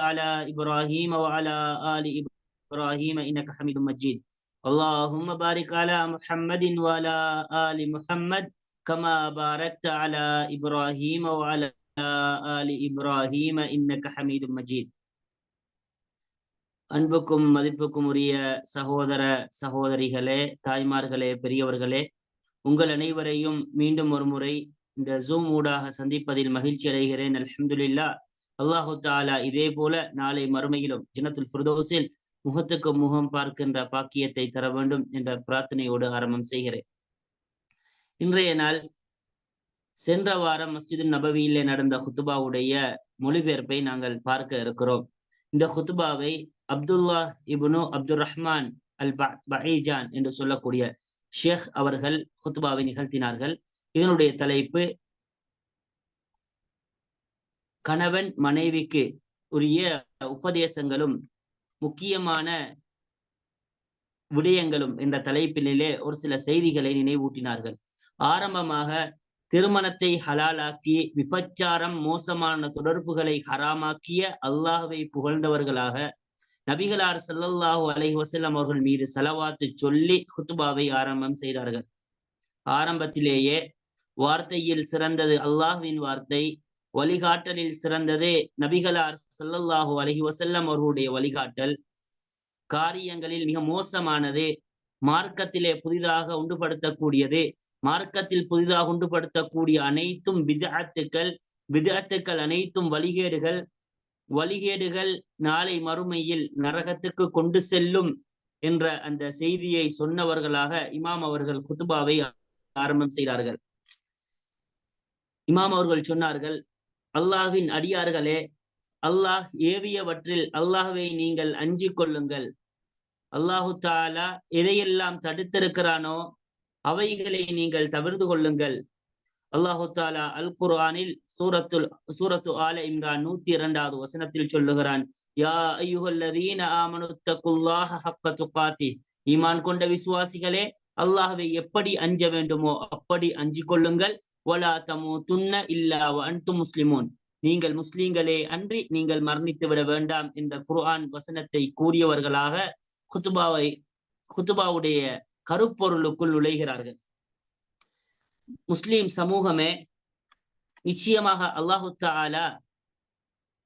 على إبراهيم وعلى آل إبراهيم إنك حميد مجيد اللهم بارك على محمد وعلى آل محمد كما باركت على إبراهيم وعلى آل إبراهيم إنك حميد مجيد அன்புக்கும் மதிப்புக்கும் உரிய சகோதர சகோதரிகளே தாய்மார்களே பெரியவர்களே உங்கள் அனைவரையும் மீண்டும் ஒரு முறை இந்த ஜூம் ஊடாக சந்திப்பதில் மகிழ்ச்சி அடைகிறேன் அல்ஹம்துலில்லா அல்லாஹு தாலா இதே போல நாளை மறுமையிலும் ஜினத்துல் ஃபிர்தோஸில் முகத்துக்கு முகம் பார்க்கின்ற பாக்கியத்தை தர வேண்டும் என்ற பிரார்த்தனையோடு ஆரம்பம் செய்கிறேன். இன்றைய நாள் சென்ற வாரம் மஸ்ஜிது நபவியிலே நடந்த ஹுத்துபாவுடைய மொழிபெயர்ப்பை நாங்கள் பார்க்க இருக்கிறோம். இந்த ஹுத்துபாவை அப்துல்லா இபுனு அப்துல் ரஹ்மான் அல் பஹீஜான் என்று சொல்லக்கூடிய ஷேக் அவர்கள் ஹுத்துபாவை நிகழ்த்தினார்கள். இதனுடைய தலைப்பு கணவன் மனைவிக்கு உரிய உபதேசங்களும் முக்கியமான விடயங்களும் என்ற தலைப்பிலே ஒரு சில செய்திகளை நினைவூட்டினார்கள். ஆரம்பமாக திருமணத்தை ஹலாலாக்கி விபச்சாரம் மோசமான தொடர்புகளை ஹராமாக்கிய அல்லாஹுவை புகழ்ந்தவர்களாக நபிகளார் சல்லல்லாஹு அலை வசல்லம் அவர்கள் மீது செலவாத்து சொல்லி ஹுத்துபாவை ஆரம்பம் செய்தார்கள். ஆரம்பத்திலேயே வார்த்தையில் சிறந்தது அல்லாஹுவின் வார்த்தை வழிகாட்டலில் சிறந்தது. நபிகளார் சல்லல்லாஹு அலஹி வசல்லம் அவர்களுடைய வழிகாட்டல். காரியங்களில் மிக மோசமானது. மார்க்கத்திலே புதிதாக உண்டுபடுத்தக்கூடியது. மார்க்கத்தில் புதிதாக உண்டுபடுத்தக்கூடிய அனைத்தும் விதாத்துக்கள் விதாத்துக்கள் அனைத்தும் வழிகேடுகள். வழிகேடுகள் நாளை மறுமையில் நரகத்துக்கு கொண்டு செல்லும் என்ற அந்த செய்தியை சொன்னவர்களாக இமாம் அவர்கள் குத்துபாவை ஆரம்பம் செய்தார்கள். இமாம் அவர்கள் சொன்னார்கள் அல்லாஹின் அடியார்களே அல்லாஹ் ஏவியவற்றில் அல்லாஹுவை நீங்கள் அஞ்சிக் கொள்ளுங்கள். அல்லாஹு தாலா எதையெல்லாம் தடுத்திருக்கிறானோ அவைகளை நீங்கள் தவிர்த்து கொள்ளுங்கள். அல்லாஹு தாலா அல் குர்ஆனில் சூரத்துல் சூரத்து ஆல இம்ரான் நூத்தி இரண்டாவது வசனத்தில் சொல்லுகிறான் யா ஐயுகல்லதீன ஆமனுத்தகுல்லாஹ ஹக்க துகாத்தி. ஈமான் கொண்ட விசுவாசிகளே அல்லாஹ்வை எப்படி அஞ்ச வேண்டுமோ அப்படி அஞ்சிக் கொள்ளுங்கள். ஒலா தமு துன்ன இல்லா அன்து முஸ்லிமூன். நீங்கள் முஸ்லீம்களே அன்றி நீங்கள் மரணித்து விட வேண்டாம் என்ற குர்ஆன் வசனத்தை கூறியவர்களாக குத்துபாவை குத்துபாவுடைய கருப்பொருளுக்குள் நுழைகிறார்கள். முஸ்லிம் சமூகமே நிச்சயமாக அல்லாஹு தாலா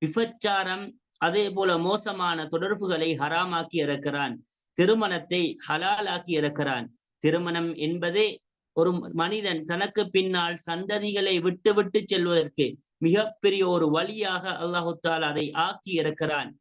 விபச்சாரம் அதே போல மோசமான தொடர்புகளை ஹராமாக்கி இருக்கிறான் திருமணத்தை ஹலாலாக்கி இருக்கிறான் திருமணம் என்பதே ஒரு மனிதன் தனக்கு பின்னால் சந்ததிகளை விட்டு விட்டு செல்வதற்கு மிகப்பெரிய ஒரு வழியாக அல்லாஹு அதை ஆக்கி இருக்கிறான்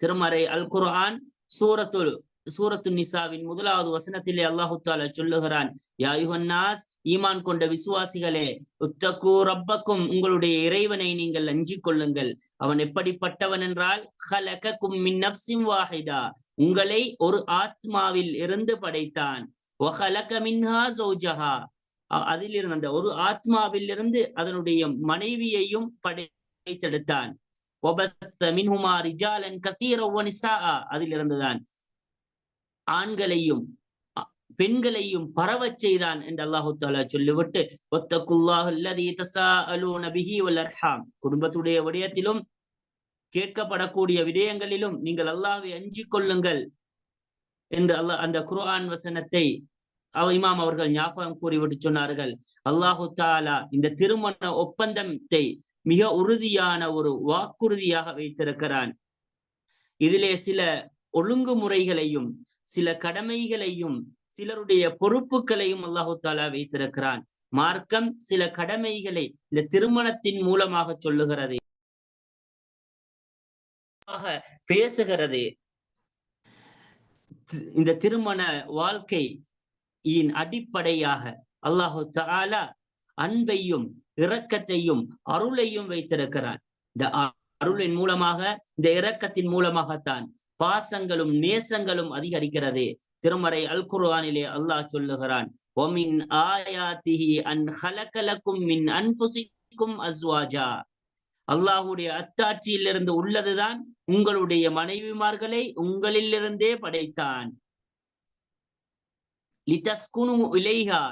திருமறை அல் குர்ஆன் சூரத்துல் சூரத்து நிசாவின் முதலாவது வசனத்திலே அல்லாஹு தாலா சொல்லுகிறான் யாயுஹன்னாஸ் ஈமான் கொண்ட விசுவாசிகளே உத்தகு ரப்பக்கும் உங்களுடைய இறைவனை நீங்கள் அஞ்சிக் கொள்ளுங்கள். அவன் எப்படிப்பட்டவன் என்றால் ஹலகக்கும் மின் நப்சிம் வாஹிதா உங்களை ஒரு ஆத்மாவில் இருந்து படைத்தான். அதிலிருந்து அந்த ஒரு ஆத்மாவில் இருந்து அதனுடைய மனைவியையும் படைத்தெடுத்தான். அதிலிருந்துதான். ஆண்களையும் பெண்களையும் பரவச் செய்தான் என்று அல்லாஹு தாலா சொல்லிவிட்டு குடும்பத்துடைய விடயத்திலும் கேட்கப்படக்கூடிய விடயங்களிலும் நீங்கள் அல்லாஹை அஞ்சிக் கொள்ளுங்கள். என்று அல்லாஹ் அந்த குர்ஆன் வசனத்தை இமாம் அவர்கள் ஞாபகம் கூறிவிட்டு சொன்னார்கள் அல்லாஹு தாலா இந்த திருமண ஒப்பந்தத்தை மிக உறுதியான ஒரு வாக்குறுதியாக வைத்திருக்கிறான். இதிலே சில ஒழுங்குமுறைகளையும் சில கடமைகளையும் சிலருடைய பொறுப்புகளையும் அல்லாஹு தாலா வைத்திருக்கிறான். மார்க்கம் சில கடமைகளை இந்த திருமணத்தின் மூலமாக சொல்லுகிறது. பேசுகிறது. இந்த திருமண வாழ்க்கை இன் அடிப்படையாக அல்லாஹு தாலா அன்பையும் இரக்கத்தையும் அருளையும் வைத்திருக்கிறான். இந்த அருளின் மூலமாக இந்த இரக்கத்தின் மூலமாகத்தான் பாசங்களும் நேசங்களும் அதிகரிக்கிறது. திருமறை அல் குர்ஆனிலே அல்லாஹ் சொல்லுகிறான் ஒமின் ஆயாத்திஹி அன் ஹலக்கலக்கும் மின் அன்புசிக்கும் அஸ்வாஜா. அல்லாஹுடைய அத்தாட்சியிலிருந்து உள்ளதுதான் உங்களுடைய மனைவிமார்களை உங்களிலிருந்தே படைத்தான். லிதஸ்குனு இலைஹா.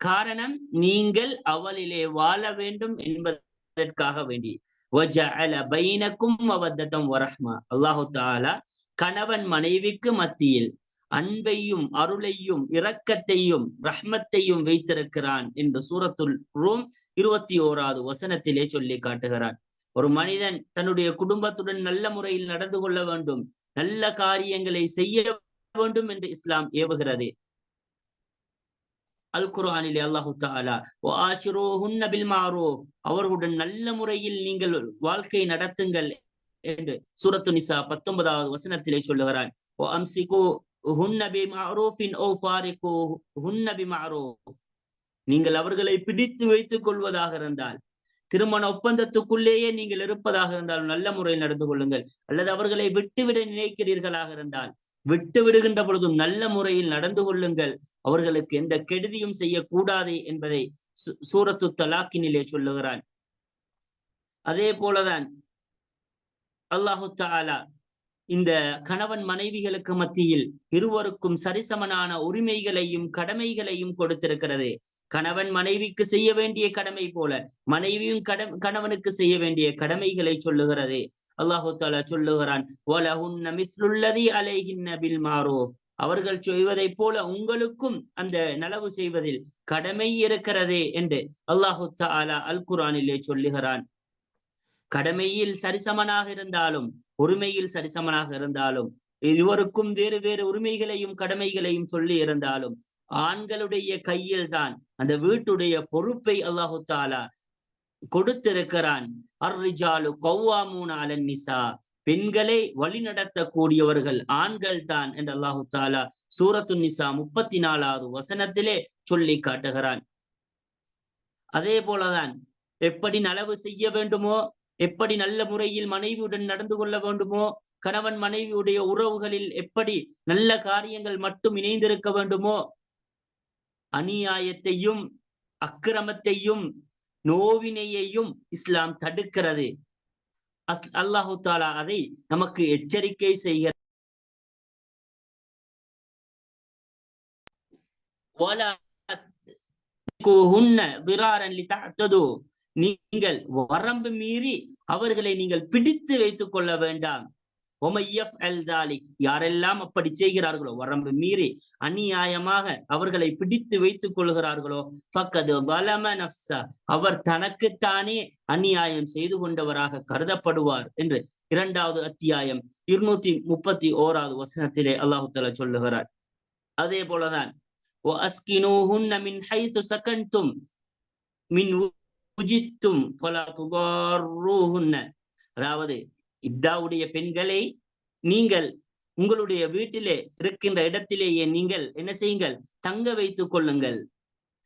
காரணம் நீங்கள் அவளிலே வாழ வேண்டும் என்பதற்காக வேண்டி. பைனக்கும் அவத்தம் வரஹ்மா. அல்லாஹு தாலா கணவன் மனைவிக்கு மத்தியில் அன்பையும் அருளையும் இரக்கத்தையும் ரஹ்மத்தையும் வைத்திருக்கிறான் என்று சூரத்துல் ரூம் இருபத்தி ஓராவது வசனத்திலே சொல்லி காட்டுகிறான். ஒரு மனிதன் தன்னுடைய குடும்பத்துடன் நல்ல முறையில் நடந்து கொள்ள வேண்டும் நல்ல காரியங்களை செய்ய வேண்டும் என்று இஸ்லாம் ஏவுகிறது. அல் குரானிலே அல்லாஹு தாலா பில் அவர்களுடன் நல்ல முறையில் நீங்கள் வாழ்க்கை நடத்துங்கள் என்று சூரத்து நிசா பத்தொன்பதாவது வசனத்திலே சொல்லுகிறான். ஓ அம்சிகோ ஹுன்னபி மாரூஃபின் ஓ ஃபாரிகோ ஹுன்னபி மாரூஃப் நீங்கள் அவர்களை பிடித்து வைத்துக் கொள்வதாக இருந்தால் திருமண ஒப்பந்தத்துக்குள்ளேயே நீங்கள் இருப்பதாக இருந்தால் நல்ல முறையில் நடந்து கொள்ளுங்கள். அல்லது அவர்களை விட்டுவிட நினைக்கிறீர்களாக இருந்தால் விட்டு விடுகின்ற பொழுதும் நல்ல முறையில் நடந்து கொள்ளுங்கள். அவர்களுக்கு எந்த கெடுதியும் செய்யக்கூடாது என்பதை சூரத்து தலாக்கினிலே சொல்லுகிறான். அதே போலதான் அல்லாஹு தாலா இந்த கணவன் மனைவிகளுக்கு மத்தியில் இருவருக்கும் சரிசமனான உரிமைகளையும் கடமைகளையும் கொடுத்திருக்கிறது. கணவன் மனைவிக்கு செய்ய வேண்டிய கடமை போல மனைவியும் கட கணவனுக்கு செய்ய வேண்டிய கடமைகளை சொல்லுகிறது. அல்லாஹு தாலா சொல்லுகிறான் அவர்கள் செய்வதைப் போல உங்களுக்கும் அந்த நலவு செய்வதில் கடமை இருக்கிறதே என்று அல்லாஹு தாலா அல் குரானிலே சொல்லுகிறான். கடமையில் சரிசமனாக இருந்தாலும் உரிமையில் சரிசமனாக இருந்தாலும் இருவருக்கும் வேறு வேறு உரிமைகளையும் கடமைகளையும் சொல்லி இருந்தாலும் ஆண்களுடைய கையில் தான் அந்த வீட்டுடைய பொறுப்பை அல்லாஹு தாலா கொடுத்திருக்கிறான். அர்ரிஜாலு கௌவாமூன் அலன் நிசா. பெண்களை வழிநடத்தக்கூடியவர்கள் ஆண்கள் தான் என்று அல்லாஹு தாலா சூரத்து நிசா முப்பத்தி நாலாவது வசனத்திலே சொல்லி காட்டுகிறான். அதே போலதான் எப்படி நலவு செய்ய வேண்டுமோ எப்படி நல்ல முறையில் மனைவியுடன் நடந்து கொள்ள வேண்டுமோ கணவன் மனைவியுடைய உறவுகளில் எப்படி நல்ல காரியங்கள் மட்டும் இணைந்திருக்க வேண்டுமோ அநியாயத்தையும் அக்கிரமத்தையும் நோவினையையும் இஸ்லாம் தடுக்கிறது. அல்லாஹு தாலா அதை நமக்கு எச்சரிக்கை செய்கிற நீங்கள் வரம்பு மீறி அவர்களை நீங்கள் பிடித்து வைத்துக் கொள்ள வேண்டாம். யாரெல்லாம் அப்படி செய்கிறார்களோ வரம்பு மீறி அநியாயமாக அவர்களை பிடித்து வைத்துக் கொள்கிறார்களோ பக்கது வலம நப்சா அவர் தனக்குத்தானே அநியாயம் செய்து கொண்டவராக கருதப்படுவார் என்று இரண்டாவது அத்தியாயம் இருநூத்தி முப்பத்தி ஓராவது வசனத்திலே அல்லாஹு தலா சொல்லுகிறார். அதே போலதான் அதாவது இத்தாவுடைய பெண்களை நீங்கள் உங்களுடைய வீட்டிலே இருக்கின்ற இடத்திலேயே நீங்கள் என்ன செய்யுங்கள்? தங்க வைத்துக் கொள்ளுங்கள்.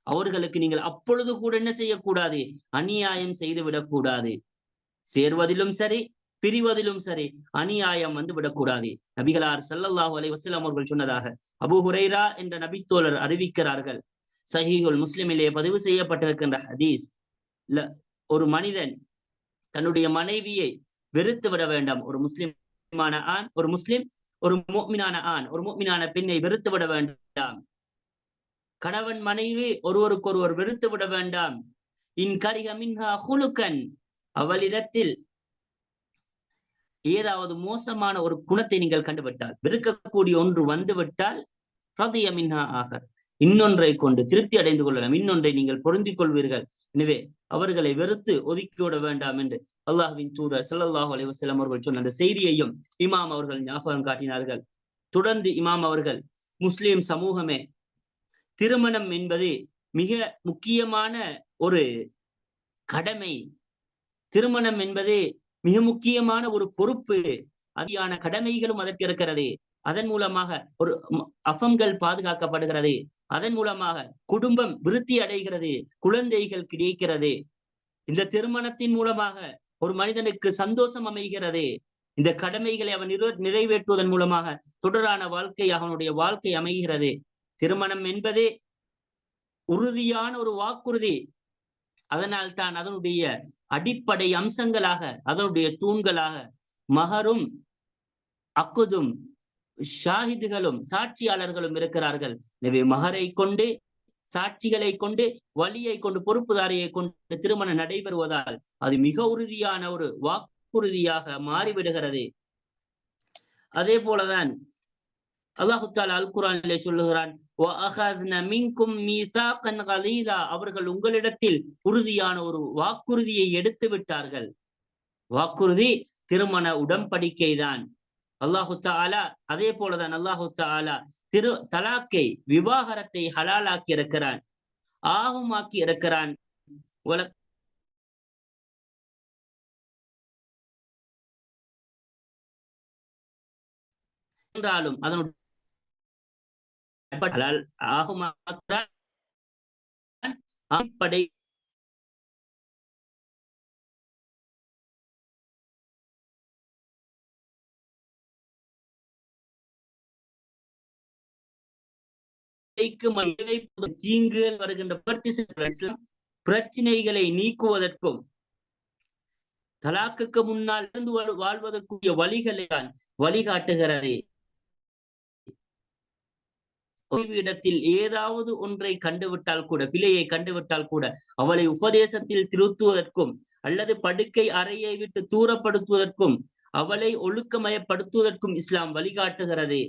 அவர்களுக்கு நீங்கள் அப்பொழுது கூட என்ன செய்யக்கூடாது? அநியாயம் செய்து விடக்கூடாது சேர்வதிலும் சரி பிரிவதிலும் சரி அநியாயம் வந்து விடக்கூடாது. நபிகளார் சல்லல்லாஹு அலை வசலாம் அவர்கள் சொன்னதாக அபு ஹுரைரா என்ற நபித்தோழர் அறிவிக்கிறார்கள். சஹீகுல் முஸ்லிமிலே பதிவு செய்யப்பட்டிருக்கின்ற ஹதீஸ். ஒரு மனிதன் தன்னுடைய மனைவியை வெறுத்து விட வேண்டாம். ஒரு முஸ்லிமான ஆண் ஒரு முஸ்லிம் ஒரு மோமினான ஆண் ஒரு மோமினான பெண்ணை வெறுத்து விட வேண்டாம். கணவன் மனைவி ஒருவருக்கொருவர் வெறுத்து விட வேண்டாம். இன் கரிக மின்ஹா குலுக்கன் அவளிடத்தில் ஏதாவது மோசமான ஒரு குணத்தை நீங்கள் கண்டுவிட்டால் வெறுக்கக்கூடிய ஒன்று வந்து விட்டால் ரதிய மின்ஹா ஆகர் இன்னொன்றை கொண்டு திருப்தி அடைந்து கொள்ளலாம் இன்னொன்றை நீங்கள் பொருந்திக் கொள்வீர்கள். எனவே அவர்களை வெறுத்து ஒதுக்கிவிட வேண்டாம் என்று அல்லாஹுவின் தூதர் சல்லாஹூ அலைவசலம் அவர்கள் சொன்ன அந்த செய்தியையும் இமாம் அவர்கள் ஞாபகம் காட்டினார்கள். தொடர்ந்து இமாம் அவர்கள் முஸ்லிம் சமூகமே திருமணம் என்பது மிக முக்கியமான ஒரு கடமை. திருமணம் என்பது மிக முக்கியமான ஒரு பொறுப்பு. அதிகான கடமைகளும் அதற்கு இருக்கிறது. அதன் மூலமாக ஒரு அஃபங்கள் பாதுகாக்கப்படுகிறது. அதன் மூலமாக குடும்பம் விருத்தி அடைகிறது குழந்தைகள் கிடைக்கிறது. இந்த திருமணத்தின் மூலமாக ஒரு மனிதனுக்கு சந்தோஷம் அமைகிறது. இந்த கடமைகளை அவன் நிறைவேற்றுவதன் மூலமாக தொடரான வாழ்க்கை அவனுடைய வாழ்க்கை அமைகிறது. திருமணம் என்பதே உறுதியான ஒரு வாக்குறுதி. அதனால் தான் அதனுடைய அடிப்படை அம்சங்களாக அதனுடைய தூண்களாக மகரும் அக்குதும் ஷாஹிதுகளும் சாட்சியாளர்களும் இருக்கிறார்கள். எனவே மகரை கொண்டு சாட்சிகளை கொண்டு வழியை கொண்டு பொறுப்புதாரியை கொண்டு திருமணம் நடைபெறுவதால் அது மிக உறுதியான ஒரு வாக்குறுதியாக மாறிவிடுகிறது. அதே போலதான் அல்லாஹு தாலா அல் குரானிலே சொல்லுகிறான் அவர்கள் உங்களிடத்தில் உறுதியான ஒரு வாக்குறுதியை எடுத்து விட்டார்கள் வாக்குறுதி திருமண உடன்படிக்கை தான் அல்லாஹு தாலா அதே போலதான் அல்லாஹு தாலா திரு தலாக்கை விவாகரத்தை ஹலாலாக்கி இருக்கிறான் ஆகுமாக்கி இருக்கிறான் என்றாலும் அதனுடைய ஆகுமாக்கிறான். அடிப்படை தீங்குகள் வருகின்ற பிரச்சனைகளை நீக்குவதற்கும் தலாக்குக்கு முன்னால் இருந்து வாழ்வதற்குரிய வழிகளை தான் வழிகாட்டுகிறது. இடத்தில் ஏதாவது ஒன்றை கண்டுவிட்டால் கூட பிழையை கண்டுவிட்டால் கூட அவளை உபதேசத்தில் திருத்துவதற்கும் அல்லது படுக்கை அறையை விட்டு தூரப்படுத்துவதற்கும் அவளை ஒழுக்கமயப்படுத்துவதற்கும் இஸ்லாம் வழிகாட்டுகிறது.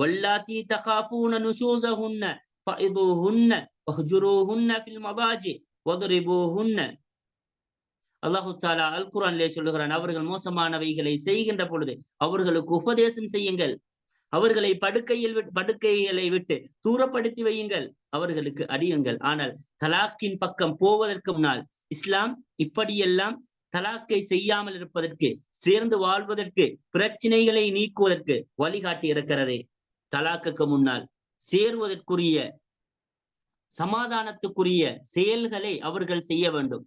واللاتي تخافون نشوزهن ஃபஇதுஹுன்ன واهجروهن في المضاجع واضربوهن. அல்லாஹு தாலா அல் குரான்லே சொல்லுகிறான் அவர்கள் மோசமானவைகளை செய்கின்ற பொழுது அவர்களுக்கு உபதேசம் செய்யுங்கள். அவர்களை படுக்கையில் படுக்கைகளை விட்டு தூரப்படுத்தி வையுங்கள். அவர்களுக்கு அடியுங்கள். ஆனால் தலாக்கின் பக்கம் போவதற்கு முன்னால் இஸ்லாம் இப்படியெல்லாம் தலாக்கை செய்யாமல் இருப்பதற்கு சேர்ந்து வாழ்வதற்கு பிரச்சனைகளை நீக்குவதற்கு வழிகாட்டி இருக்கிறது. தலாக்குக்கு முன்னால் சேர்வதற்குரிய சமாதானத்துக்குரிய செயல்களை அவர்கள் செய்ய வேண்டும்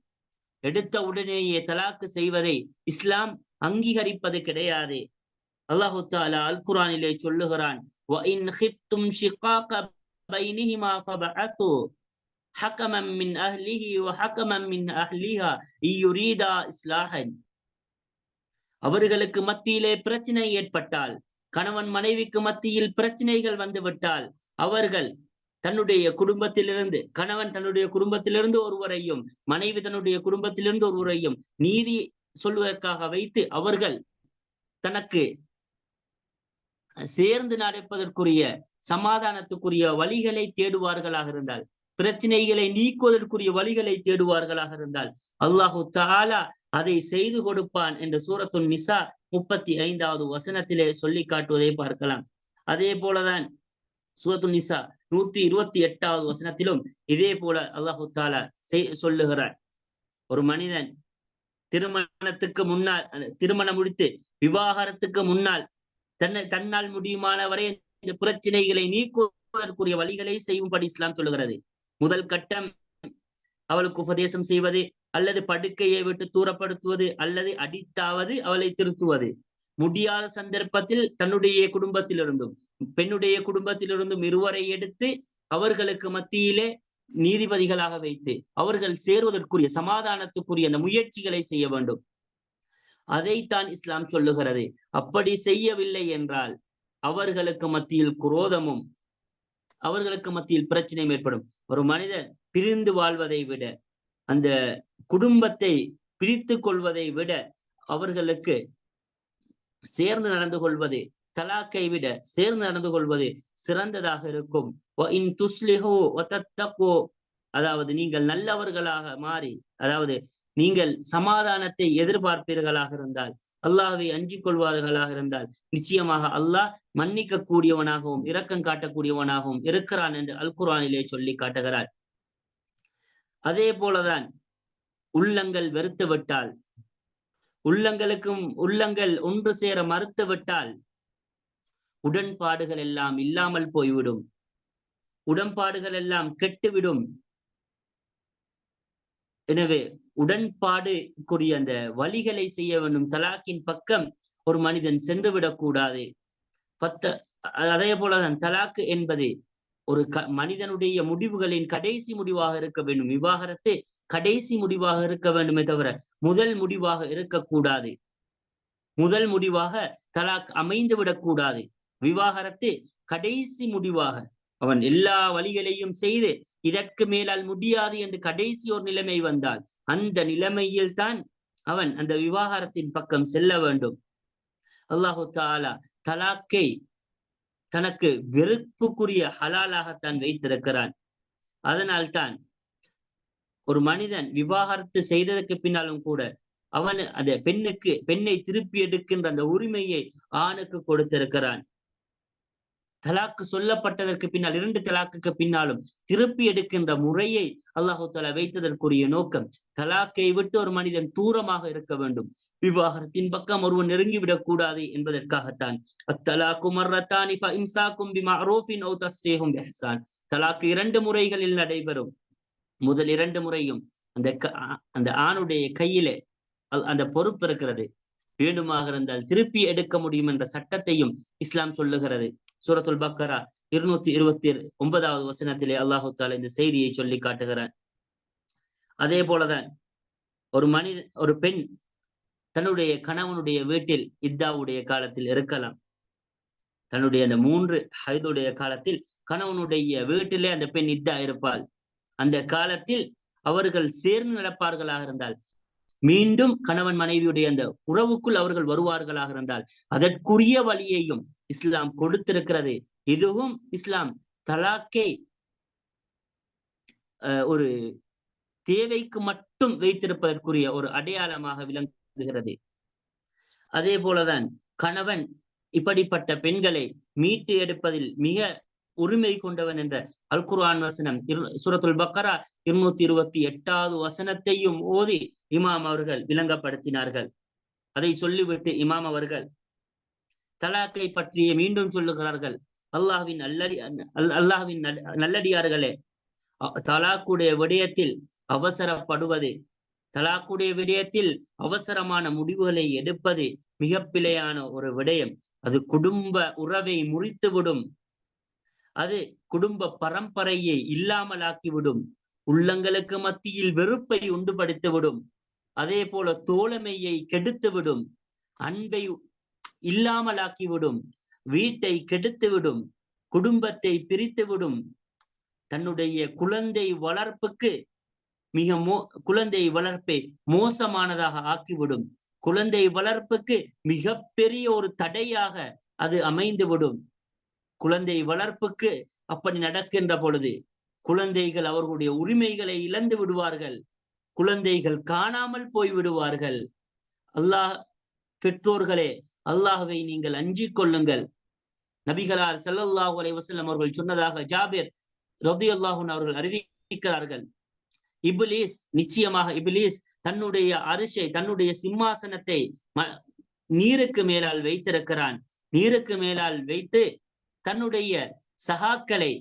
எடுத்த உடனேயே தலாக்கு செய்வதை இஸ்லாம் அங்கீகரிப்பது கிடையாது அல்லாஹு தாலா அல் குரானிலே சொல்லுகிறான் حكما من أهله وحكما من أهلها يريد إصلاحا அவர்களுக்கு மத்தியிலே பிரச்சனை ஏற்பட்டால் கணவன் மனைவிக்கு மத்தியில் பிரச்சனைகள் வந்துவிட்டால் அவர்கள் தன்னுடைய குடும்பத்திலிருந்து கணவன் தன்னுடைய குடும்பத்திலிருந்து ஒருவரையும் மனைவி தன்னுடைய குடும்பத்திலிருந்து ஒருவரையும் நீதி சொல்வதற்காக வைத்து அவர்கள் தனக்கு சேர்ந்து நடப்பதற்குரிய சமாதானத்துக்குரிய வழிகளை தேடுவார்களாக இருந்தால் பிரச்சனைகளை நீக்குவதற்குரிய வழிகளை தேடுவார்களாக இருந்தால் அல்லாஹு தாலா அதை செய்து கொடுப்பான் என்று சூரத்துன் நிசா முப்பத்தி ஐந்தாவது வசனத்திலே சொல்லி காட்டுவதை பார்க்கலாம். அதே போலதான் சூரத்து நிசா நூத்தி இருபத்தி எட்டாவது வசனத்திலும் இதே போல அல்லாஹு தாலா சொல்லுகிறார். ஒரு மனிதன் திருமணத்துக்கு முன்னால் திருமணம் முடித்து விவாகரத்துக்கு முன்னால் தன்னை தன்னால் முடியுமானவரை இந்த பிரச்சனைகளை நீக்குவதற்குரிய வழிகளை செய்யும்படி இஸ்லாம் சொல்லுகிறது. முதல் கட்டம் அவளுக்கு உபதேசம் செய்வது அல்லது படுக்கையை விட்டு தூரப்படுத்துவது அல்லது அடித்தாவது அவளை திருத்துவது. முடியாத சந்தர்ப்பத்தில் தன்னுடைய குடும்பத்திலிருந்தும் பெண்ணுடைய குடும்பத்திலிருந்தும் இருவரை எடுத்து அவர்களுக்கு மத்தியிலே நீதிபதிகளாக வைத்து அவர்கள் சேருவதற்குரிய சமாதானத்துக்குரிய அந்த முயற்சிகளை செய்ய வேண்டும். அதைத்தான் இஸ்லாம் சொல்லுகிறது. அப்படி செய்யவில்லை என்றால் அவர்களுக்கு மத்தியில் குரோதமும் அவர்களுக்கு மத்தியில் பிரச்சனையும் ஏற்படும். ஒரு மனிதன் பிரிந்து வாழ்வதை விட அந்த குடும்பத்தை பிரித்து கொள்வதை விட அவர்களுக்கு சேர்ந்து நடந்து கொள்வது தலாக்கை விட சேர்ந்து நடந்து கொள்வது சிறந்ததாக இருக்கும். அதாவது நீங்கள் நல்லவர்களாக மாறி அதாவது நீங்கள் சமாதானத்தை எதிர்பார்ப்பீர்களாக இருந்தால் அல்லாஹை அஞ்சிக் கொள்வார்களாக இருந்தால் நிச்சயமாக அல்லாஹ் மன்னிக்க கூடியவனாகவும் இரக்கம் காட்டக்கூடியவனாகவும் இருக்கிறான் என்று அல்குரானிலே சொல்லி காட்டுகிறார். அதே போலதான் உள்ளங்கள் வெறுத்து விட்டால் உள்ளங்களுக்கும் உள்ளங்கள் ஒன்று சேர மறுத்து விட்டால் உடன்பாடுகள் எல்லாம் இல்லாமல் போய்விடும். உடன்பாடுகள் எல்லாம் கெட்டுவிடும். எனவே உடன்பாடுக்குரிய அந்த வழிகளை செய்ய வேண்டும். தலாக்கின் பக்கம் ஒரு மனிதன் சென்று விடக்கூடாது. பத்த அதே போலதான் தலாக்கு என்பது ஒரு க மனிதனுடைய முடிவுகளின் கடைசி முடிவாக இருக்க வேண்டும். விவாகரத்து கடைசி முடிவாக இருக்க வேண்டுமே தவிர முதல் முடிவாக இருக்கக்கூடாது. முதல் முடிவாக தலாக் அமைந்து விடக்கூடாது. விவாகரத்து கடைசி முடிவாக. அவன் எல்லா வழிகளையும் செய்து இதற்கு மேலால் முடியாது என்று கடைசி ஒரு நிலைமை வந்தால் அந்த நிலைமையில் தான் அவன் அந்த விவாகரத்தின் பக்கம் செல்ல வேண்டும். அல்லாஹு தாலா தலாக்கை தனக்கு வெறுப்புக்குரிய ஹலாலாகத்தான் வைத்திருக்கிறான். அதனால்தான் ஒரு மனிதன் விவாகரத்து செய்ததற்கு பின்னாலும் கூட அவன் அந்த பெண்ணுக்கு பெண்ணை திருப்பி எடுக்கின்ற அந்த உரிமையை ஆணுக்கு கொடுத்திருக்கிறான். தலாக்கு சொல்லப்பட்டதற்கு பின்னால் இரண்டு தலாக்குக்கு பின்னாலும் திருப்பி எடுக்கின்ற முறையை அல்லாஹு தலா வைத்ததற்குரிய நோக்கம் தலாக்கை விட்டு ஒரு மனிதன் தூரமாக இருக்க வேண்டும். விவாகரத்தின் பக்கம் ஒருவன் நெருங்கிவிடக் கூடாது என்பதற்காகத்தான். அத்தலாக்கு மர்ரத்தானி இம்சாக்கும் தலாக்கு இரண்டு முறைகளில் நடைபெறும். முதல் இரண்டு முறையும் அந்த அந்த ஆணுடைய கையிலே அந்த பொறுப்பு இருக்கிறது. வேண்டுமாக இருந்தால் திருப்பி எடுக்க முடியும் என்ற சட்டத்தையும் இஸ்லாம் சொல்லுகிறது. சூரத்துல் பக்கரா இருநூத்தி இருபத்தி ஒன்பதாவது வசனத்திலே அல்லாஹு தாலா இந்த செய்தியை சொல்லி காட்டுகிறார் அதே போலதான் ஒரு மனித ஒரு பெண் தன்னுடைய கணவனுடைய வீட்டில் இத்தாவுடைய காலத்தில் இருக்கலாம். தன்னுடைய அந்த மூன்று ஹைதுடைய காலத்தில் கணவனுடைய வீட்டிலே அந்த பெண் இத்தா இருப்பாள். அந்த காலத்தில் அவர்கள் சேர்ந்து நடப்பார்களாக இருந்தால் மீண்டும் கணவன் மனைவியுடைய அந்த உறவுக்குள் அவர்கள் வருவார்களாக இருந்தால் அதற்குரிய வழியையும் இஸ்லாம் கொடுத்திருக்கிறது. இதுவும் இஸ்லாம் தலாக்கை ஒரு தேவைக்கு மட்டும் வைத்திருப்பதற்குரிய ஒரு அடையாளமாக விளங்குகிறது. அதே போலதான் கணவன் இப்படிப்பட்ட பெண்களை மீட்டு எடுப்பதில் மிக உரிமை கொண்டவன் என்ற அல் குர்ஆன் வசனம் சுரத்துல் பக்கரா இருநூத்தி இருபத்தி எட்டாவது வசனத்தையும் ஓதி இமாம் அவர்கள் விளங்கப்படுத்தினார்கள். அதை சொல்லிவிட்டு இமாம் அவர்கள் தலாக்கை பற்றிய மீண்டும் சொல்லுகிறார்கள். அல்லாஹ்வின் நல்லடி அல்லாஹ்வின் நல்லடியார்களே தலாக்குடைய விடயத்தில் அவசரப்படுவது தலாக்குடைய விடயத்தில் அவசரமான முடிவுகளை எடுப்பது மிக பிழையான ஒரு விடயம். அது குடும்ப உறவை முறித்துவிடும். அது குடும்ப பரம்பரையை இல்லாமலாக்கிவிடும். உள்ளங்களுக்கு மத்தியில் வெறுப்பை உண்டுபடுத்திவிடும். அதே போல தோழமையை கெடுத்துவிடும். அன்பை இல்லாமலாக்கிவிடும். வீட்டை கெடுத்துவிடும். குடும்பத்தை பிரித்துவிடும். தன்னுடைய குழந்தை வளர்ப்புக்கு மிக மோ குழந்தை வளர்ப்பை மோசமானதாக ஆக்கிவிடும். குழந்தை வளர்ப்புக்கு மிக பெரிய ஒரு தடையாக அது அமைந்துவிடும். குழந்தை வளர்ப்புக்கு அப்படி நடக்கின்ற பொழுது குழந்தைகள் அவர்களுடைய உரிமைகளை இழந்து விடுவார்கள். குழந்தைகள் காணாமல் போய் விடுவார்கள். அல்லாஹ் பெற்றோர்களே அல்லாஹுவை நீங்கள் அஞ்சிக் கொள்ளுங்கள். நபிகளார் செல்லல்லாஹு அலைவசல்லம் அவர்கள் சொன்னதாக ஜாபிர் ரதி அல்லாஹூன் அவர்கள் அறிவிக்கிறார்கள். இபிலிஸ் நிச்சயமாக இபிலிஸ் தன்னுடைய அரிசை தன்னுடைய சிம்மாசனத்தை நீருக்கு மேலால் வைத்திருக்கிறான். நீருக்கு மேலால் வைத்து தன்னுடைய சகாக்களை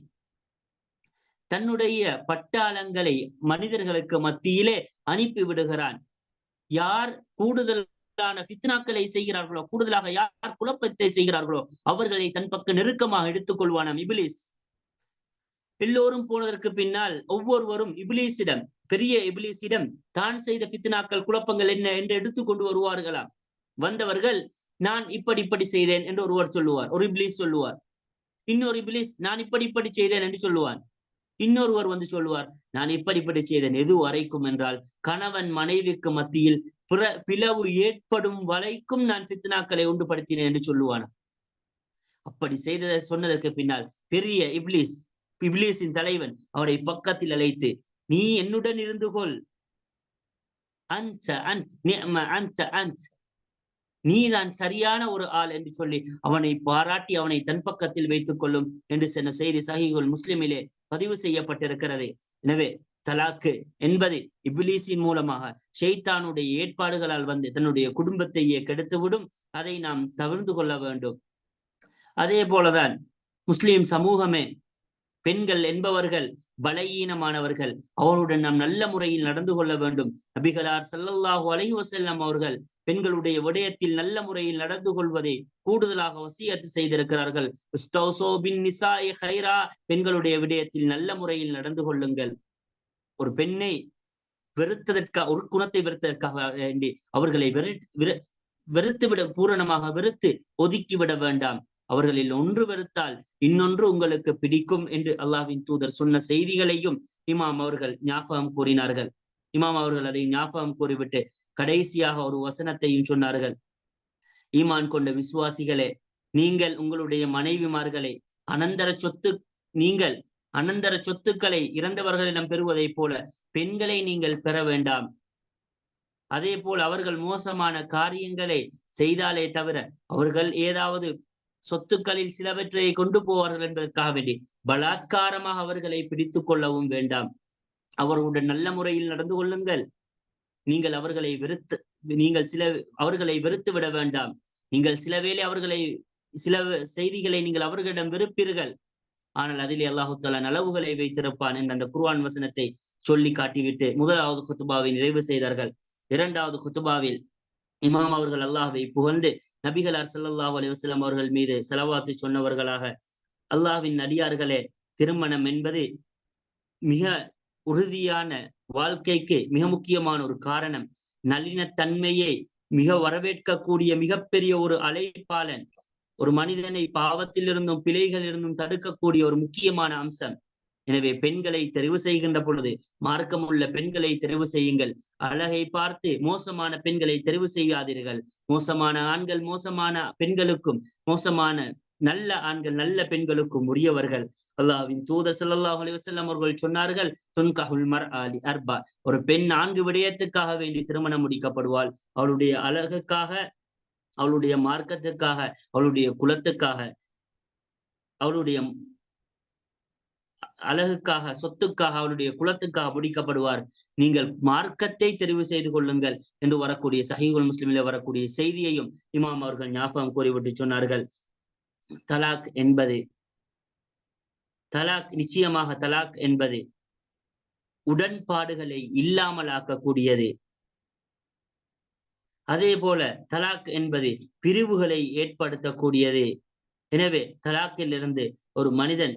தன்னுடைய பட்டாளங்களை மனிதர்களுக்கு மத்தியிலே அனுப்பி விடுகிறான். யார் கூடுதலான ஃபித்னாக்களை செய்கிறார்களோ கூடுதலாக யார் குழப்பத்தை செய்கிறார்களோ அவர்களை தன் பக்கம் நெருக்கமாக எடுத்துக் கொள்வானாம் இபிலிஸ். எல்லோரும் போனதற்கு பின்னால் ஒவ்வொருவரும் இபிலிஸிடம் பெரிய இபிலிஸிடம் தான் செய்த ஃபித்னாக்கள் குழப்பங்கள் என்ன என்று எடுத்து கொண்டு வருவார்களாம். வந்தவர்கள் நான் இப்படி இப்படி செய்தேன் என்று ஒருவர் சொல்லுவார் ஒரு இபிலிஸ் சொல்லுவார். இன்னொரு இபிலிஸ் நான் இப்படி இப்படி செய்தேன் என்று சொல்லுவான். இன்னொருவர் வந்து சொல்லுவார் நான் இப்படிப்படி செய்தேன் எது வரைக்கும் என்றால் கணவன் மனைவிக்கு மத்தியில் பிற பிளவு ஏற்படும் வரைக்கும் நான் பித்னாக்களை உண்டுபடுத்தினேன் என்று சொல்லுவான். அப்படி செய்ததை சொன்னதற்கு பின்னால் பெரிய இப்லீஸ் இப்லீஸின் தலைவன் அவரை பக்கத்தில் அழைத்து நீ என்னுடன் இருந்து கொள். அன்ச அன்ஸ் அன்ச அன்ஸ். நீதான் சரியான ஒரு ஆள் என்று சொல்லி அவனை பாராட்டி அவனை தன் பக்கத்தில் வைத்துக் கொள்ளும் என்று சொன்ன செய்தி சஹிகுல் முஸ்லிமிலே பதிவு செய்யப்பட்டிருக்கிறது. எனவே தலாக்கு என்பது இபிலீஸின் மூலமாக ஷெய்தானுடைய ஏற்பாடுகளால் வந்து தன்னுடைய குடும்பத்தையே கெடுத்துவிடும். அதை நாம் தவிர்த்து கொள்ள வேண்டும். அதே போலதான் முஸ்லிம் சமூகமே பெண்கள் என்பவர்கள் பலகீனமானவர்கள். அவருடன் நாம் நல்ல முறையில் நடந்து கொள்ள வேண்டும். நபிகளார் சல்லல்லாஹு அலஹி வசல்லம் அவர்கள் பெண்களுடைய விடயத்தில் நல்ல முறையில் நடந்து கொள்வதை கூடுதலாக வசியத்து செய்திருக்கிறார்கள். பெண்களுடைய விடயத்தில் நல்ல முறையில் நடந்து கொள்ளுங்கள். ஒரு பெண்ணை வெறுத்ததற்காக ஒரு குணத்தை வெறுத்ததற்காக வேண்டி அவர்களை வெறு வெறுத்து விட பூரணமாக வெறுத்து ஒதுக்கி விட வேண்டாம். அவர்களில் ஒன்று வெறுத்தால் இன்னொன்று உங்களுக்கு பிடிக்கும் என்று அல்லாவின் தூதர் சொன்ன செய்திகளையும் இமாம் அவர்கள் ஞாபகம் கூறினார்கள். இமாம் அவர்கள் அதை ஞாபகம் கூறிவிட்டு கடைசியாக ஒரு வசனத்தையும் சொன்னார்கள். ஈமான் கொண்ட விசுவாசிகளே நீங்கள் உங்களுடைய மனைவிமார்களை அனந்தர சொத்து நீங்கள் அனந்தர சொத்துக்களை இறந்தவர்களிடம் பெறுவதைப் போல பெண்களை நீங்கள் பெற வேண்டாம். அதே போல் அவர்கள் மோசமான காரியங்களை செய்தாலே தவிர அவர்கள் ஏதாவது சொத்துக்களில் சிலவற்றை கொண்டு போவார்கள் என்பதற்காக வேண்டி பலாத்காரமாக அவர்களை பிடித்துக் கொள்ளவும் வேண்டாம். அவர்களுடன் நல்ல முறையில் நடந்து கொள்ளுங்கள். நீங்கள் அவர்களை வெறுத்து நீங்கள் சில அவர்களை வெறுத்து விட வேண்டாம். நீங்கள் சில வேளை அவர்களை சில செய்திகளை நீங்கள் அவர்களிடம் வெறுப்பீர்கள். ஆனால் அதிலே அல்லாஹு தாலா நலவுகளை வைத்திருப்பான் என்ற அந்த குர்வான் வசனத்தை சொல்லி காட்டிவிட்டு முதலாவது குத்துபாவை நிறைவு செய்தார்கள். இரண்டாவது குத்துபாவில் இமாம் அவர்கள் அல்லாஹை புகழ்ந்து நபிகளார் சல்லாஹூ அலிவசலம் அவர்கள் மீது செலவாத்து சொன்னவர்களாக அல்லாஹின் அடியார்களே திருமணம் என்பது மிக உறுதியான வாழ்க்கைக்கு மிக முக்கியமான ஒரு காரணம். நளினத்தன்மையை மிக வரவேற்கக்கூடிய மிகப்பெரிய ஒரு அழைப்பாளன் ஒரு மனிதனை பாவத்திலிருந்தும் பிழைகளிலிருந்தும் தடுக்கக்கூடிய ஒரு முக்கியமான அம்சம். எனவே பெண்களை தெரிவு செய்கின்ற பொழுது மார்க்கம் உள்ள பெண்களை தெரிவு செய்யுங்கள். அழகை பார்த்து மோசமான பெண்களை தெரிவு செய்யாதீர்கள். மோசமான ஆண்கள் மோசமான பெண்களுக்கும் மோசமான நல்ல ஆண்கள் நல்ல பெண்களுக்கும் உரியவர்கள். அல்லாவின் தூத சல்லாஹ் அலிவசல்லம் அவர்கள் சொன்னார்கள் துன்கஹுல் மர் அலி அர்பா. ஒரு பெண் நான்கு விடயத்துக்காக வேண்டி திருமணம் முடிக்கப்படுவாள். அவளுடைய அழகுக்காக அவளுடைய மார்க்கத்துக்காக அவளுடைய குலத்துக்காக அவளுடைய அழகுக்காக சொத்துக்காக அவளுடைய குலத்துக்காக முடிக்கப்படுவார். நீங்கள் மார்க்கத்தை தெரிவு செய்து கொள்ளுங்கள் என்று வரக்கூடிய சஹீகுல் முஸ்லிமில வரக்கூடிய செய்தியையும் இமாம் அவர்கள் ஞாபகம் கூறிவிட்டு சொன்னார்கள். தலாக் என்பது தலாக் நிச்சயமாக தலாக் என்பது உடன்பாடுகளை இல்லாமல் ஆக்கக்கூடியது. அதே போல தலாக் என்பது பிரிவுகளை ஏற்படுத்தக்கூடியது. எனவே தலாக்கிலிருந்து ஒரு மனிதன்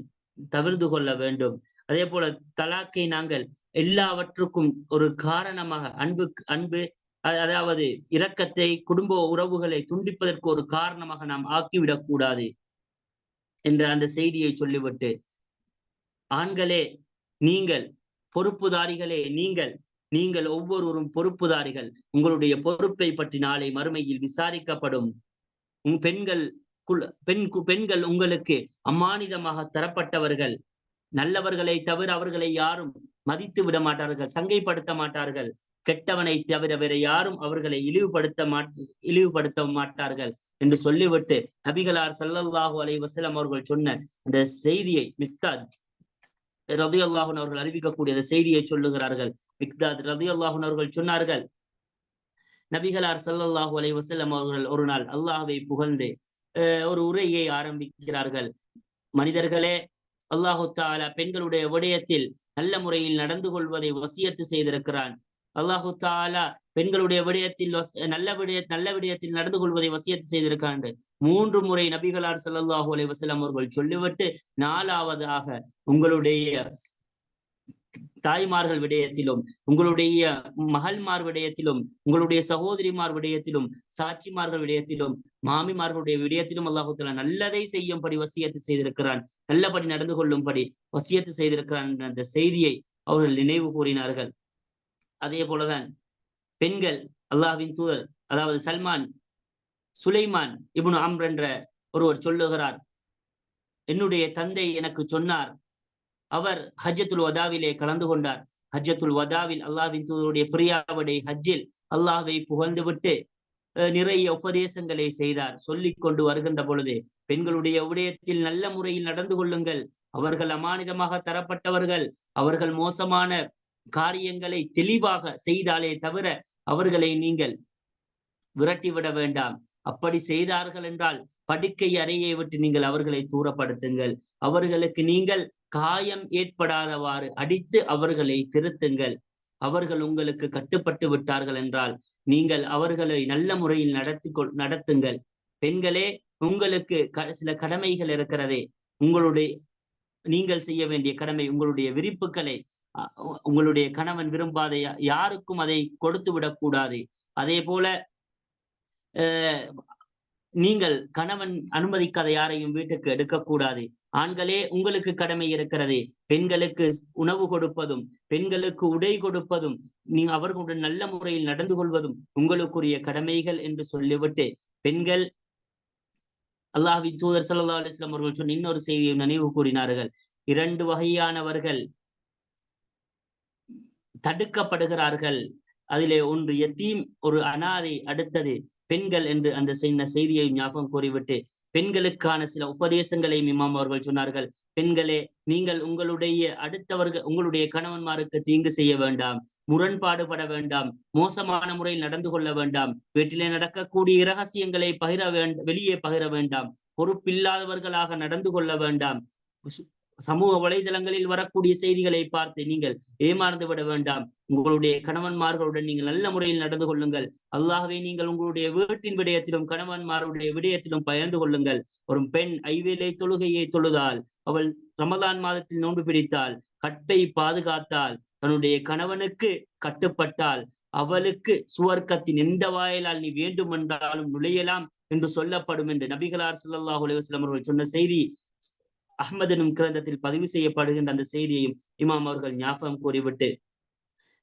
தவிர்த்து கொள்ள வேண்டும். அதே போல தலாக்கை நாங்கள் எல்லாவற்றுக்கும் ஒரு காரணமாக அன்பு அன்பு அதாவது இரக்கத்தை குடும்ப உறவுகளை துண்டிப்பதற்கு ஒரு காரணமாக நாம் ஆக்கிவிடக் கூடாது என்ற அந்த செய்தியை சொல்லிவிட்டு ஆண்களே நீங்கள் பொறுப்புதாரிகளே நீங்கள் நீங்கள் ஒவ்வொருவரும் பொறுப்புதாரிகள். உங்களுடைய பொறுப்பை பற்றி நாளை மறுமையில் விசாரிக்கப்படும். பெண்கள் பெண் பெண்கள் உங்களுக்கு அம்மானிதமாக தரப்பட்டவர்கள். நல்லவர்களை தவிர அவர்களை யாரும் மதித்து விட மாட்டார்கள் சங்கைப்படுத்த மாட்டார்கள். கெட்டவனை தவிர வேற யாரும் அவர்களை இழிவுபடுத்த மாட் இழிவுபடுத்த மாட்டார்கள் என்று சொல்லிவிட்டு நபிகளார் சல்லல்லாஹு அலை வசலம் அவர்கள் சொன்ன அந்த செய்தியை மிக்தாத் ரதி அல்லாஹன் அவர்கள் அறிவிக்கக்கூடிய அந்த செய்தியை சொல்லுகிறார்கள். மிக்தாத் ரதி அல்லாஹன் அவர்கள் சொன்னார்கள் நபிகளார் சல்லல்லாஹு அலை வசலம் அவர்கள் ஒரு நாள் அல்லாஹுவை புகழ்ந்து ஒரு உரையை ஆரம்பிக்கிறார்கள். மனிதர்களே அல்லாஹு தாலா பெண்களுடைய விடயத்தில் நல்ல முறையில் நடந்து கொள்வதை வசியத்து செய்திருக்கிறான். அல்லாஹு தாலா பெண்களுடைய விடயத்தில் நல்ல விடய நல்ல விடயத்தில் நடந்து கொள்வதை வசியத்து செய்திருக்கான் மூன்று முறை நபிகளார் சல்லாஹூ அலை வசலம் அவர்கள் சொல்லிவிட்டு நாலாவதாக உங்களுடைய தாய்மார்கள் விடயத்திலும் உங்களுடைய மகள்மார் விடயத்திலும் உங்களுடைய சகோதரிமார் விடயத்திலும் சாட்சிமார்கள் விடயத்திலும் மாமிமார்களுடைய விடயத்திலும் அல்லாஹுத்தலா நல்லதை செய்யும்படி வசியத்து செய்திருக்கிறான். நல்லபடி நடந்து கொள்ளும்படி வசியத்து செய்திருக்கிறான் அந்த செய்தியை அவர்கள் நினைவு கூறினார்கள். அதே போலதான் பெண்கள் அல்லாஹின் தூதர் அதாவது சல்மான் சுலைமான் இபுன் அம்ர் என்ற ஒருவர் சொல்லுகிறார் என்னுடைய தந்தை எனக்கு சொன்னார் அவர் ஹஜ்ஜத்துல் வதாவிலே கலந்து கொண்டார். ஹஜ்ஜத்துல் வதாவில் அல்லாவின் தூதருடைய பிரியாவடை ஹஜ்ஜில் அல்லாஹை புகழ்ந்துவிட்டு நிறைய உபதேசங்களை செய்தார். சொல்லிக் கொண்டு வருகின்ற பொழுது பெண்களுடைய உடயத்தில் நல்ல முறையில் நடந்து கொள்ளுங்கள். அவர்கள் அமானிதமாக தரப்பட்டவர்கள். அவர்கள் மோசமான காரியங்களை தெளிவாக செய்தாலே தவிர அவர்களை நீங்கள் விரட்டிவிட வேண்டாம். அப்படி செய்தார்கள் என்றால் படுக்கை அறையை விட்டு நீங்கள் அவர்களை தூரப்படுத்துங்கள். அவர்களுக்கு நீங்கள் காயம் ஏற்படாதவாறு அடித்து அவர்களை திருத்துங்கள். அவர்கள் உங்களுக்கு கட்டுப்பட்டு விட்டார்கள் என்றால் நீங்கள் அவர்களை நல்ல முறையில் நடத்தி நடத்துங்கள். பெண்களே உங்களுக்கு சில கடமைகள் இருக்கிறதே. உங்களுடைய நீங்கள் செய்ய வேண்டிய கடமை உங்களுடைய விரிப்புகளை உங்களுடைய கணவன் விரும்பாத யாருக்கும் அதை கொடுத்து விடக்கூடாது அதே போல நீங்கள் கணவன் அனுமதிக்காத யாரையும் வீட்டுக்கு எடுக்கக்கூடாது. ஆண்களே உங்களுக்கு கடமை இருக்கிறது. பெண்களுக்கு உணவு கொடுப்பதும் பெண்களுக்கு உடை கொடுப்பதும் நீ அவர்களுடன் நல்ல முறையில் நடந்து கொள்வதும் உங்களுக்குரிய கடமைகள் என்று சொல்லிவிட்டு பெண்கள் அல்லாஹின் தூதர் சல்லா அலிஸ்லாம் அவர்கள் சொன்ன இன்னொரு செய்தியை நினைவு கூறினார்கள். இரண்டு வகையானவர்கள் தடுக்கப்படுகிறார்கள். அதிலே ஒன்று எத்தீம் ஒரு அனாதை அடுத்தது பெண்கள் என்று அந்த சின்ன செய்தியை ஞாபகம் கூறிவிட்டு பெண்களுக்கான சில உபதேசங்களை இமாம் அவர்கள் சொன்னார்கள். பெண்களே நீங்கள் உங்களுடைய அடுத்தவர்கள் உங்களுடைய கணவன்மாருக்கு தீங்கு செய்ய வேண்டாம் முரண்பாடுபட வேண்டாம் மோசமான முறையில் நடந்து கொள்ள வேண்டாம் வீட்டிலே நடக்கக்கூடிய இரகசியங்களை பகிர வேண்டாம் வெளியே பகிர வேண்டாம் பொறுப்பில்லாதவர்களாக நடந்து கொள்ள வேண்டாம் சமூக வலைதளங்களில் வரக்கூடிய செய்திகளை பார்த்து நீங்கள் ஏமாந்து விட வேண்டாம். உங்களுடைய கணவன்மார்களுடன் நீங்கள் நல்ல முறையில் நடந்து கொள்ளுங்கள். அல்லாகவே நீங்கள் உங்களுடைய வீட்டின் விடயத்திலும் கணவன்மாருடைய விடயத்திலும் பயந்து கொள்ளுங்கள். ஒரு பெண் ஐவேலை தொழுகையை தொழுதால் அவள் ரமதான் மாதத்தில் நோன்பு பிடித்தால் கட்டை பாதுகாத்தால் தன்னுடைய கணவனுக்கு கட்டுப்பட்டால் அவளுக்கு சுவர்க்கத்தின் எந்த வாயிலால் நீ வேண்டுமென்றாலும் நுழையலாம் என்று சொல்லப்படும் என்று நபிகளார் சல்லாஹ் அலுவலம் அவர்கள் சொன்ன செய்தி. அஹ்மதனும் கிரந்தத்தில் பதிவு செய்யப்படுகின்ற அந்த செய்தியையும் இமாம் அவர்கள் ஞாபகம் கூறிவிட்டு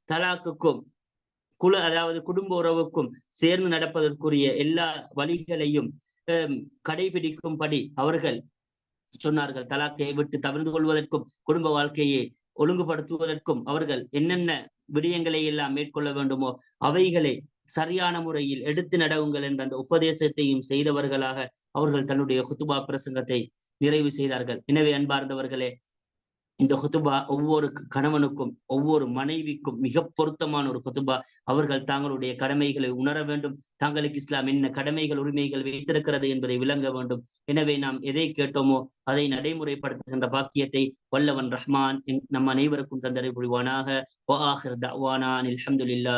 தலாக்குக்கும் குல அதாவது குடும்ப உறவுக்கும் சேர்ந்து நடப்பதற்குரிய எல்லா வழிகளையும் கடைபிடிக்கும்படி அவர்கள் சொன்னார்கள். தலாக்கை விட்டு தவிர்த்து கொள்வதற்கும் குடும்ப வாழ்க்கையை ஒழுங்குபடுத்துவதற்கும் அவர்கள் என்னென்ன விடயங்களை எல்லாம் மேற்கொள்ள வேண்டுமோ அவைகளை சரியான முறையில் எடுத்து நடவுங்கள் என்ற அந்த உபதேசத்தையும் செய்தவர்களாக அவர்கள் தன்னுடைய ஹுத்துபா பிரசங்கத்தை நிறைவு செய்தார்கள். எனவே அன்பார்ந்தவர்களே இந்த ஹுத்துபா ஒவ்வொரு கணவனுக்கும் ஒவ்வொரு மனைவிக்கும் மிக பொருத்தமான ஒரு ஹுத்துபா. அவர்கள் தங்களுடைய கடமைகளை உணர வேண்டும். தங்களுக்கு இஸ்லாம் என்ன கடமைகள் உரிமைகள் வைத்திருக்கிறது என்பதை விளங்க வேண்டும். எனவே நாம் எதை கேட்டோமோ அதை நடைமுறைப்படுத்துகின்ற பாக்கியத்தை வல்லவன் ரஹ்மான் நம் அனைவருக்கும் தந்தரை புரிவானாக. அலமதுல்லா